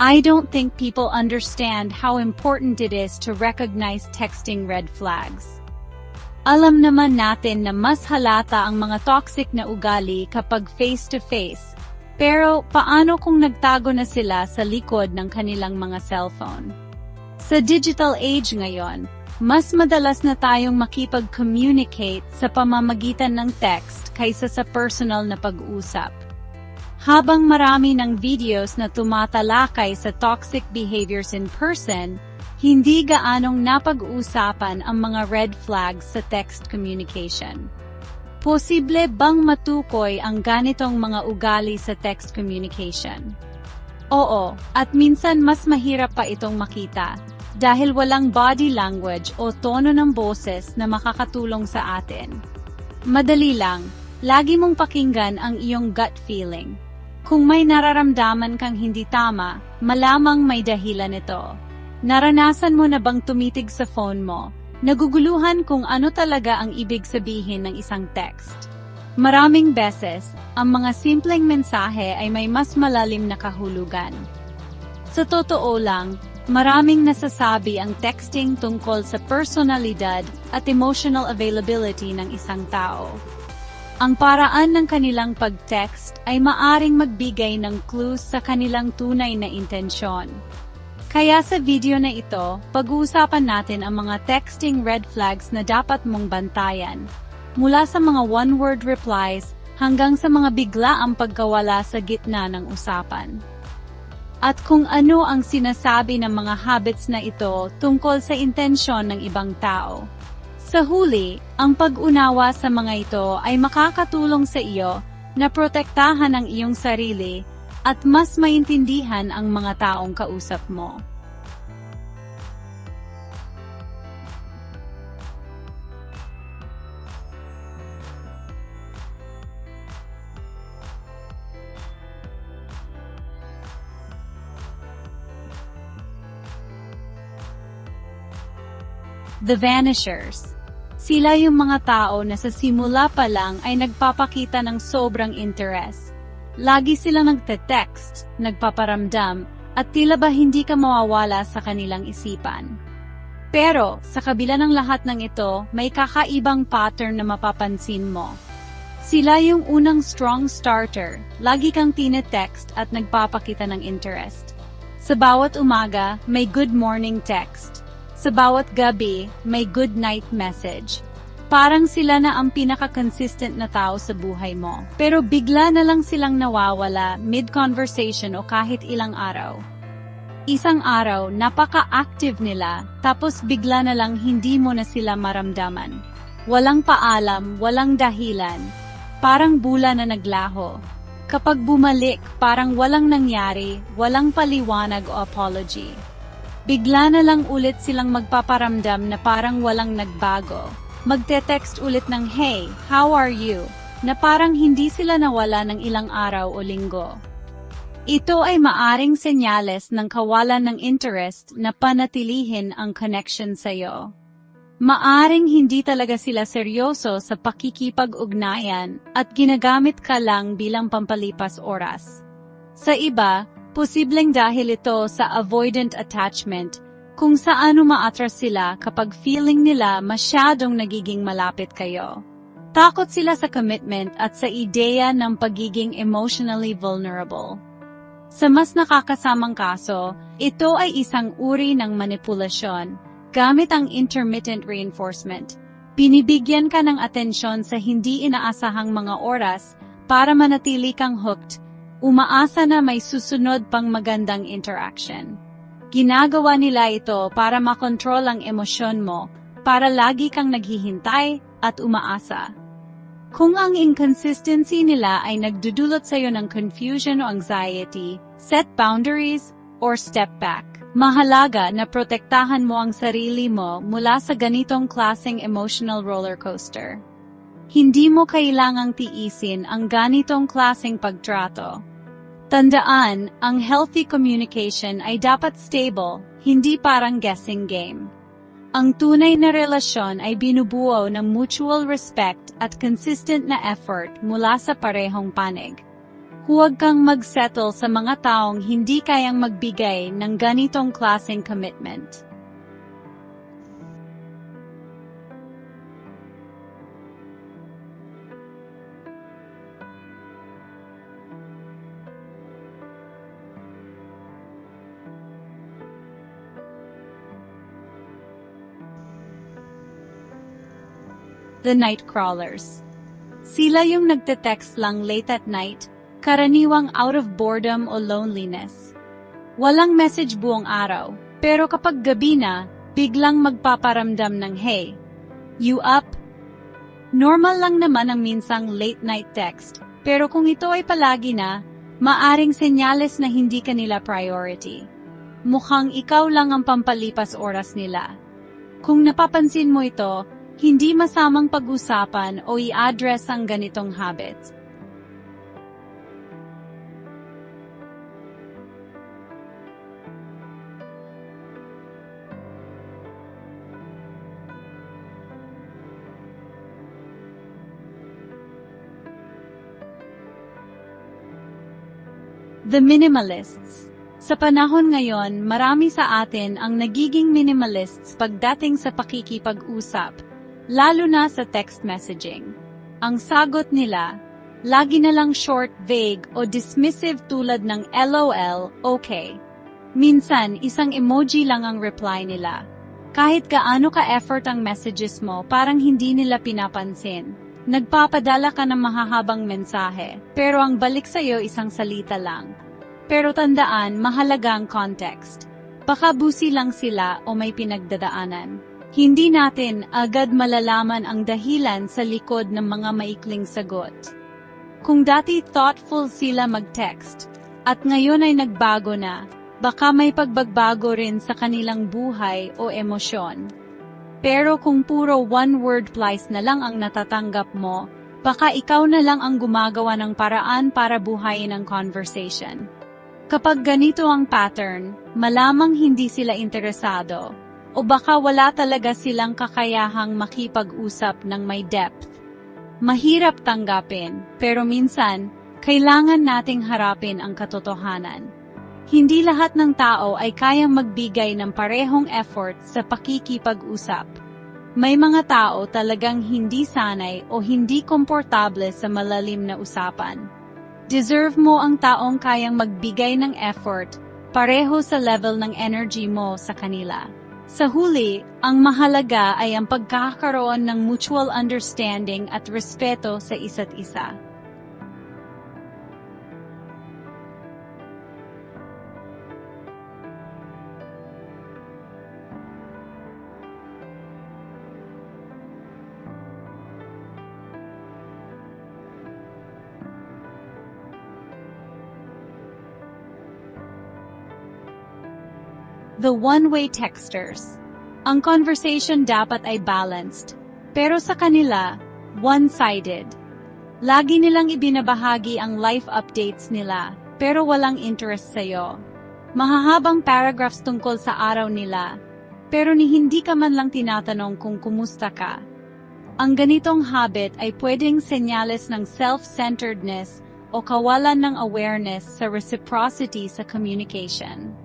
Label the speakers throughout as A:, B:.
A: I don't think people understand how important it is to recognize texting red flags. Alam naman natin na mas halata ang mga toxic na ugali kapag face-to-face. Pero paano kung nagtago na sila sa likod ng kanilang mga cellphone? Sa digital age ngayon, mas madalas na tayong makipag-communicate sa pamamagitan ng text kaysa sa personal na pag-usap. Habang marami ng videos na tumatalakay sa toxic behaviors in person, hindi gaanong napag-uusapan ang mga red flags sa text communication. Posible bang matukoy ang ganitong mga ugali sa text communication? Oo, at minsan mas mahirap pa itong makita dahil walang body language o tono ng boses na makakatulong sa atin. Madali lang, lagi mong pakinggan ang iyong gut feeling. Kung may nararamdaman kang hindi tama, malamang may dahilan ito. Naranasan mo na bang tumitig sa phone mo, naguguluhan kung ano talaga ang ibig sabihin ng isang text? Maraming beses, ang mga simpleng mensahe ay may mas malalim na kahulugan. Sa totoo lang, maraming nasasabi ang texting tungkol sa personalidad at emotional availability ng isang tao. Ang paraan ng kanilang pag-text ay maaring magbigay ng clues sa kanilang tunay na intensyon. Kaya sa video na ito, pag-uusapan natin ang mga texting red flags na dapat mong bantayan. Mula sa mga one-word replies hanggang sa mga bigla ang pagkawala sa gitna ng usapan. At kung ano ang sinasabi ng mga habits na ito tungkol sa intensyon ng ibang tao. Sa huli, ang pag-unawa sa mga ito ay makakatulong sa iyo na protektahan ang iyong sarili at mas maintindihan ang mga taong kausap mo. The Vanishers. Sila yung mga tao na sa simula pa lang ay nagpapakita ng sobrang interest. Lagi silang nagte-text, nagpaparamdam, at tila ba hindi ka mawawala sa kanilang isipan. Pero, sa kabila ng lahat ng ito, may kakaibang pattern na mapapansin mo. Sila yung unang strong starter, lagi kang tinetext at nagpapakita ng interest. Sa bawat umaga, may good morning text. Sa bawat gabi, may good night message. Parang sila na ang pinaka-consistent na tao sa buhay mo. Pero bigla na lang silang nawawala mid-conversation o kahit ilang araw. Isang araw, napaka-active nila, tapos bigla na lang hindi mo na sila maramdaman. Walang paalam, walang dahilan. Parang bula na naglaho. Kapag bumalik, parang walang nangyari, walang paliwanag o apology. Bigla na lang ulit silang magpaparamdam na parang walang nagbago. Magte-text ulit ng hey, how are you? Na parang hindi sila nawala ng ilang araw o linggo. Ito ay maaring senyales ng kawalan ng interest na panatilihin ang connection sa'yo. Maaring hindi talaga sila seryoso sa pakikipag-ugnayan at ginagamit ka lang bilang pampalipas oras. Sa iba, Posibleng dahil ito sa avoidant attachment, kung saan umaatras sila kapag feeling nila masyadong nagiging malapit kayo. Takot sila sa commitment at sa ideya ng pagiging emotionally vulnerable. Sa mas nakakasamang kaso, ito ay isang uri ng manipulasyon gamit ang intermittent reinforcement. Binibigyan ka ng atensyon sa hindi inaasahang mga oras para manatili kang hooked umaasa na may susunod pang magandang interaction. Ginagawa nila ito para makontrol ang emosyon mo, para lagi kang naghihintay at umaasa. Kung ang inconsistency nila ay nagdudulot sa iyo ng confusion o anxiety, set boundaries or step back. Mahalaga na protektahan mo ang sarili mo mula sa ganitong klaseng emotional roller coaster. Hindi mo kailangang tiisin ang ganitong klaseng pagtrato Tandaan, ang healthy communication ay dapat stable, hindi parang guessing game. Ang tunay na relasyon ay binubuo ng mutual respect at consistent na effort mula sa parehong panig. Huwag kang magsettle sa mga taong hindi kayang magbigay ng ganitong klaseng commitment. The Night Crawlers. Sila yung nagte-text lang late at night, karaniwang out of boredom o loneliness. Walang message buong araw, pero kapag gabi na, biglang magpaparamdam ng hey, you up? Normal lang naman ang minsang late night text, pero kung ito ay palagi na, maaring senyales na hindi kanila priority. Mukhang ikaw lang ang pampalipas oras nila. Kung napapansin mo ito, hindi masamang pag-usapan o i-address ang ganitong habits. The Minimalists Sa panahon ngayon, marami sa atin ang nagiging minimalists pagdating sa pakikipag-usap, lalo na sa text messaging. Ang sagot nila, lagi na lang short, vague o dismissive tulad ng LOL, okay. Minsan, isang emoji lang ang reply nila. Kahit gaano ka-effort ang messages mo, parang hindi nila pinapansin. Nagpapadala ka ng mahahabang mensahe, pero ang balik sa'yo isang salita lang. Pero tandaan, mahalaga ang context. Baka busi lang sila o may pinagdadaanan. Hindi natin agad malalaman ang dahilan sa likod ng mga maikling sagot. Kung dati thoughtful sila mag-text, at ngayon ay nagbago na, baka may pagbagbago rin sa kanilang buhay o emosyon. Pero kung puro one-word replies na lang ang natatanggap mo, baka ikaw na lang ang gumagawa ng paraan para buhayin ang conversation. Kapag ganito ang pattern, malamang hindi sila interesado, o baka wala talaga silang kakayahang makipag-usap ng may depth. Mahirap tanggapin, pero minsan, kailangan nating harapin ang katotohanan. Hindi lahat ng tao ay kayang magbigay ng parehong effort sa pakikipag-usap. May mga tao talagang hindi sanay o hindi komportable sa malalim na usapan. Deserve mo ang taong kayang magbigay ng effort, pareho sa level ng energy mo sa kanila. Sa huli, ang mahalaga ay ang pagkakaroon ng mutual understanding at respeto sa isa't isa. The one-way texters. Ang conversation dapat ay balanced, pero sa kanila, one-sided. Lagi nilang ibinabahagi ang life updates nila, pero walang interest sa'yo. Mahahabang paragraphs tungkol sa araw nila, pero ni hindi ka man lang tinatanong kung kumusta ka. Ang ganitong habit ay pwedeng senyales ng self-centeredness o kawalan ng awareness sa reciprocity sa communication.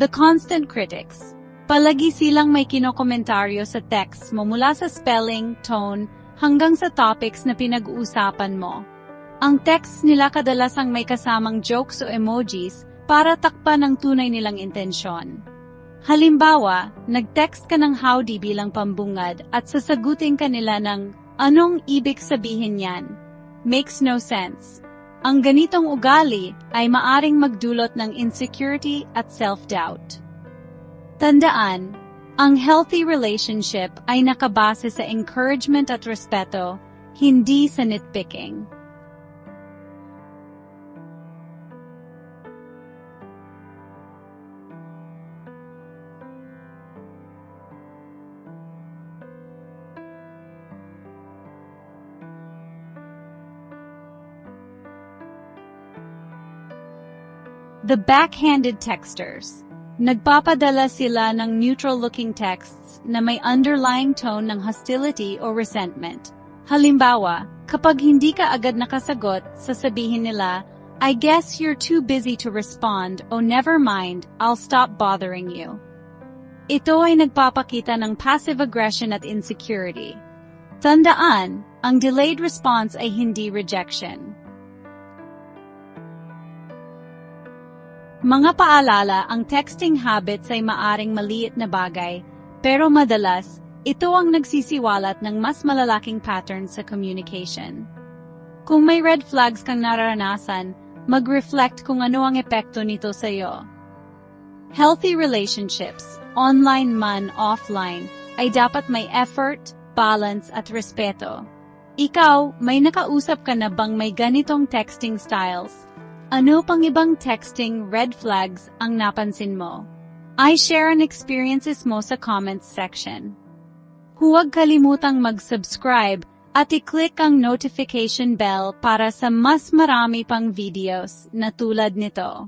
A: The Constant Critics. Palagi silang may kinokomentaryo sa text mo mula sa spelling, tone, hanggang sa topics na pinag-uusapan mo. Ang text nila kadalasang may kasamang jokes o emojis para takpan ang tunay nilang intensyon. Halimbawa, nag-text ka ng howdy bilang pambungad at sasagutin ka nila ng, anong ibig sabihin yan? Makes no sense. Ang ganitong ugali ay maaring magdulot ng insecurity at self-doubt. Tandaan, ang healthy relationship ay nakabase sa encouragement at respeto, hindi sa nitpicking. The backhanded texters. Nagpapadala sila ng neutral-looking texts na may underlying tone ng hostility o resentment. Halimbawa, kapag hindi ka agad nakasagot, sasabihin nila, I guess you're too busy to respond o never mind, I'll stop bothering you. Ito ay nagpapakita ng passive aggression at insecurity. Tandaan, ang delayed response ay hindi rejection. Mga paalala, ang texting habits ay maaring maliit na bagay, pero madalas, ito ang nagsisiwalat ng mas malalaking pattern sa communication. Kung may red flags kang nararanasan, mag-reflect kung ano ang epekto nito sa iyo. Healthy relationships, online man, offline, ay dapat may effort, balance at respeto. Ikaw, may nakausap ka na bang may ganitong texting styles? Ano pang ibang texting red flags ang napansin mo? I share an experiences mo sa comments section. Huwag kalimutang mag-subscribe at i-click ang notification bell para sa mas marami pang videos na tulad nito.